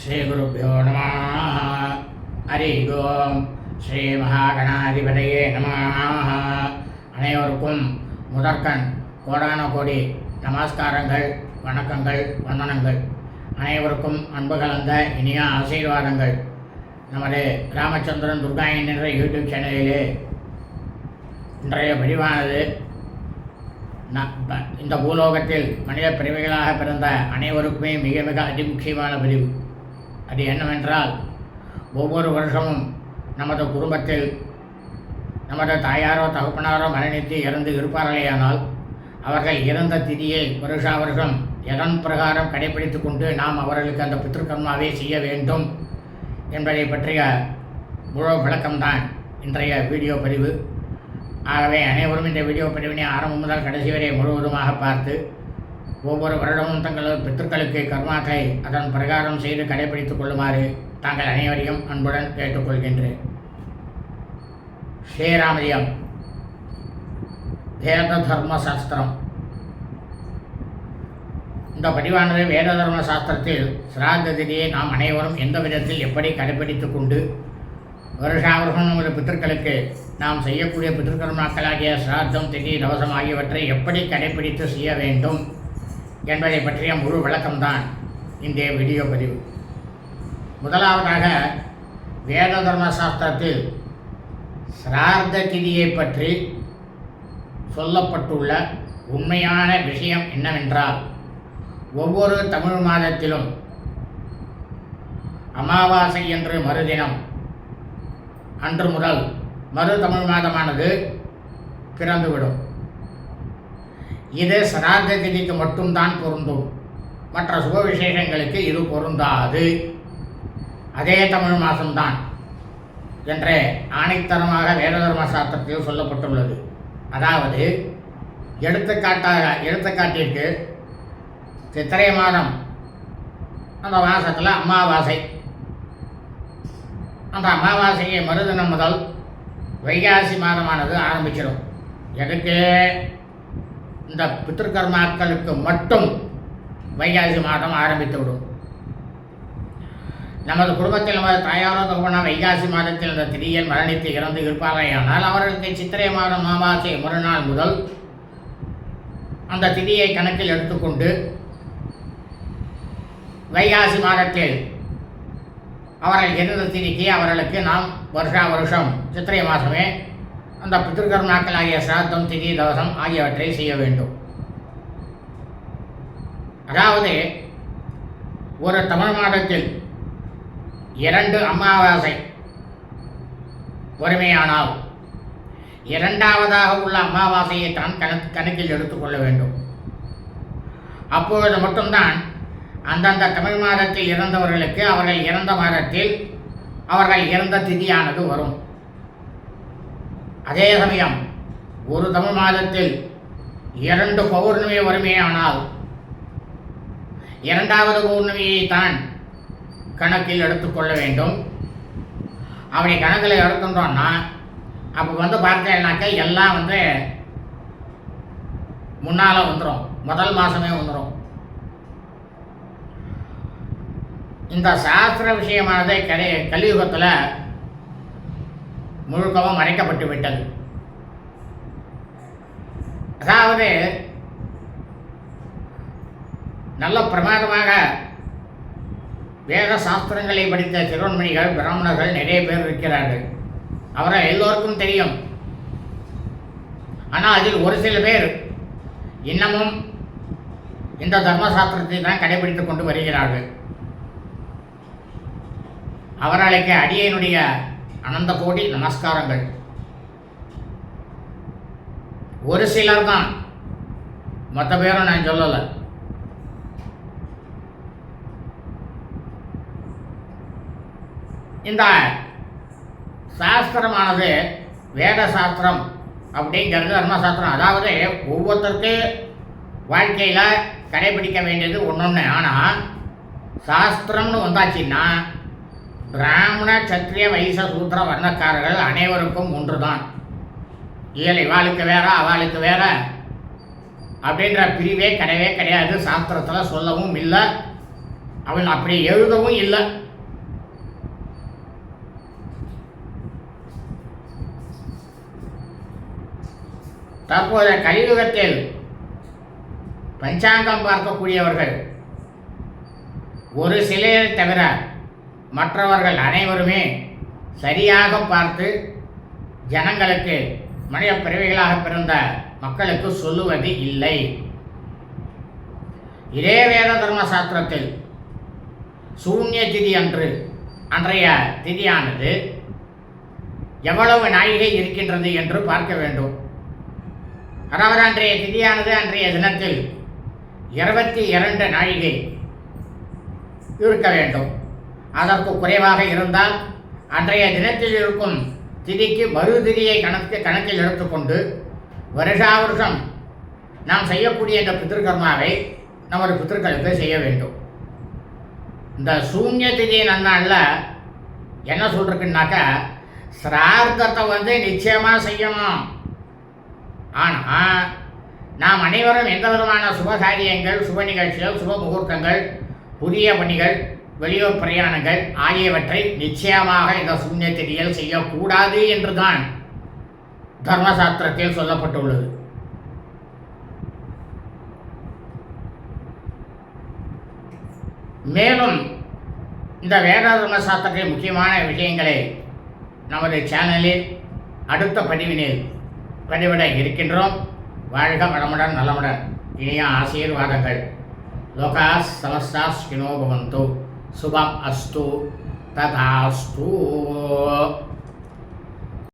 ஸ்ரீகுருப்போ நம ஹரி ஓம் ஸ்ரீ மகாகணாதிபதியே நம அனைவருக்கும் முதற்கண் கோடான கோடி நமஸ்காரங்கள் வணக்கங்கள் வந்தனங்கள் அனைவருக்கும் அன்பு கலந்த இனிய ஆசீர்வாதங்கள் நமது ராமச்சந்திரன் துர்காயன் என்ற யூடியூப் சேனலிலே இன்றைய பதிவானது இந்த பூலோகத்தில் மனித பிரிவுகளாக பிறந்த அனைவருக்குமே மிக மிக அதிமுக்கியமான பதிவு அது என்னவென்றால் ஒவ்வொரு வருஷமும் நமது குடும்பத்தில் நமது தாயாரோ தகப்பனாரோ மரணித்து இறந்து இருப்பார்களேயானால் அவர்கள் இறந்த திதியை வருஷா வருஷம் எதன் பிரகாரம் கடைபிடித்து கொண்டு நாம் அவர்களுக்கு அந்த பித்ருக்கர்மாவை செய்ய வேண்டும் என்பதை பற்றிய முழு விளக்கம்தான் இன்றைய வீடியோ பதிவு. ஆகவே அனைவரும் இந்த வீடியோ பதிவினை ஆரம்பம் முதல் கடைசி வரை முழுவதுமாக பார்த்து ஒவ்வொரு வருடமும் தங்களது பித்தர்களுக்கு கர்மாக்களை அதன் பிரகாரம் செய்து கடைபிடித்துக் கொள்ளுமாறு தாங்கள் அனைவரையும் அன்புடன் கேட்டுக்கொள்கின்றேன். ஸ்ரீராமயம் வேத தர்ம சாஸ்திரம். இந்த பதிவானது வேத தர்ம சாஸ்திரத்தில் சிராத்த திதியை நாம் அனைவரும் எந்த விதத்தில் எப்படி கடைபிடித்துக் கொண்டு வருஷாவர்கள் நமது பித்தர்களுக்கு நாம் செய்யக்கூடிய பித்திருக்கர்மாக்களாகிய சிராத்தம் திதி தவசம் ஆகியவற்றை எப்படி கடைபிடித்து செய்ய வேண்டும்? என்பதை பற்றிய முழு விளக்கம்தான் இந்த வீடியோ பதிவு. முதலாவதாக வேத தர்ம சாஸ்திரத்தில் சிரார்த்த திதியை பற்றி சொல்லப்பட்டுள்ள உண்மையான விஷயம் என்னவென்றால் ஒவ்வொரு தமிழ் மாதத்திலும் அமாவாசை என்று மறுதினம் அன்று முதல் மறு தமிழ் மாதமானது பிறந்துவிடும். இது சராத்த திதிக்கு மட்டும்தான் பொருந்தும். மற்ற சுப விசேஷங்களுக்கு இது பொருந்தாது. அதே தமிழ் மாதம்தான் என்று ஆணைத்தரமாக வேததர்ம சாஸ்திரத்தில் சொல்லப்பட்டுள்ளது. அதாவது எடுத்துக்காட்டாக எடுத்துக்காட்டிற்கு சித்திரை மாதம் அந்த மாதத்தில் அமாவாசை. அந்த அமாவாசையை மறுதினம் முதல் வைகாசி மாதமானது ஆரம்பிச்சிடும். எதுக்கு? இந்த பித்திருக்கர்மாக்களுக்கு மட்டும் வைகாசி மாதம் ஆரம்பித்து விடும். நமது குடும்பத்தில் நமது தாயாரோ தகவனா வைகாசி மாதத்தில் இந்த திரியல் மரணித்து இறந்து இருப்பார்களேயானால் அவர்களுக்கு சித்திரை மாதம் அமாவாசை மறுநாள் முதல் அந்த திதியை கணக்கில் எடுத்துக்கொண்டு வைகாசி மாதத்தில் அவர்கள் இருந்த திதிக்கு அவர்களுக்கு நாம் வருஷா வருஷம் சித்திரை மாதமே அந்த பித்திருக்கர்மாக்கள் ஆகிய சிராத்தம் திதி தவசம் ஆகியவற்றை செய்ய வேண்டும். அதாவது ஒரு தமிழ் மாதத்தில் இரண்டு அமாவாசை ஒருமையானால் இரண்டாவதாக உள்ள அமாவாசையை தான் கணக்கு கணக்கில் எடுத்துக்கொள்ள வேண்டும். அப்பொழுது மட்டும்தான் அந்தந்த தமிழ் மாதத்தில் இறந்தவர்களுக்கு அவர்கள் இறந்த மாதத்தில் அவர்கள் இறந்த திதியானது வரும். அதே சமயம் ஒரு தமிழ் மாதத்தில் இரண்டு பௌர்ணமி வறுமையானால் இரண்டாவது பௌர்ணமியை தான் கணக்கில் எடுத்துக்கொள்ள வேண்டும். அப்படி கணக்கில் எடுத்துட்டோம்னா அப்போ வந்து பார்த்தேன்னாக்கா எல்லாம் வந்து முன்னால் வந்துடும் முதல் மாதமே வந்துடும் இந்த சாஸ்திர விஷயமானது கலி கலியுகத்தில் முழுக்கவும் மறைக்கப்பட்டு விட்டது. அதாவது நல்ல பிரமாதமாக வேத சாஸ்திரங்களை படித்த திருவன்மணிகள் பிராமணர்கள் நிறைய பேர் இருக்கிறார்கள். அவரை எல்லோருக்கும் தெரியும். ஆனால் அதில் ஒரு சில பேர் இன்னமும் இந்த தர்மசாஸ்திரத்தை தான் கடைபிடித்துக் கொண்டு வருகிறார்கள். அவர்களுக்கு அடியனுடைய அனந்த கோடி நமஸ்காரங்கள். ஒரு சிலர் தான். மற்ற பேரும் நான் சொல்லலை. இந்த சாஸ்திரமானது வேத சாஸ்திரம் அப்படிங்கிறது தர்மசாஸ்திரம். அதாவது ஒவ்வொருத்தருக்கு வாழ்க்கையில் கடைபிடிக்க வேண்டியது ஒன்று ஒன்று ஆனால் சாஸ்திரம்னு வந்தாச்சுன்னா பிராமண சத்திரிய வைச சூத்திர வர்ணக்காரர்கள் அனைவருக்கும் ஒன்று தான் இயல் இவாளுக்கு வேற அவளுக்கு வேற அப்படின்ற பிரிவே கிடையவே கிடையாது. சாஸ்திரத்தில் சொல்லவும் இல்லை. அவன் அப்படி எழுதவும் இல்லை. தற்போதைய கலியுகத்தில் பஞ்சாங்கம் பார்க்கக்கூடியவர்கள் ஒரு சிலையை தவிர மற்றவர்கள் அனைவருமே சரியாக பார்த்து ஜனங்களுக்கு மனித பிறவிகளாக பிறந்த மக்களுக்கு சொல்லுவது இல்லை. இதே வேத தர்ம சாஸ்திரத்தில் சூன்ய திதி அன்று அன்றைய திதியானது எவ்வளவு நாழிகை இருக்கின்றது என்று பார்க்க வேண்டும். அதாவது அன்றைய திதியானது அன்றைய தினத்தில் இருபத்தி இரண்டு நாழிகை இருக்க வேண்டும். அதற்கு குறைவாக இருந்தால் அன்றைய தினத்தில் இருக்கும் திதிக்கு மறு திதியை கணக்கு கணக்கில் எடுத்துக்கொண்டு வருஷா வருஷம் நாம் செய்யக்கூடிய இந்த பித்திருக்கர்மாவை நமது பித்திருக்களுக்கு செய்ய வேண்டும். இந்த சூன்ய திதி நன்னாளில் என்ன சொல்றதுக்குனாக்கா சிரார்த்தத்தை வந்து நிச்சயமாக செய்யணும். ஆனால் நாம் அனைவரும் எந்த விதமான சுப காரியங்கள் சுப நிகழ்ச்சிகள் சுப முகூர்த்தங்கள் புதிய பணிகள் வெளியூர் பிரயாணங்கள் ஆகியவற்றை நிச்சயமாக இந்த சூன்யத்திரியில் செய்யக்கூடாது என்றுதான் தர்மசாஸ்திரத்தில் சொல்லப்பட்டுள்ளது. மேலும் இந்த வேதாதர்ம சாஸ்திரத்தின் முக்கியமான விஷயங்களை நமது சேனலில் அடுத்த பதிவினில் பதிவிட இருக்கின்றோம். வாழ்க வளமுடன் நலமுடன். இனிய ஆசீர்வாதங்கள். லோகாஸ் சமஸ்தாஸ் கினோபவந்தோ பவந்து சுபம் அஸ்து ததாஸ்து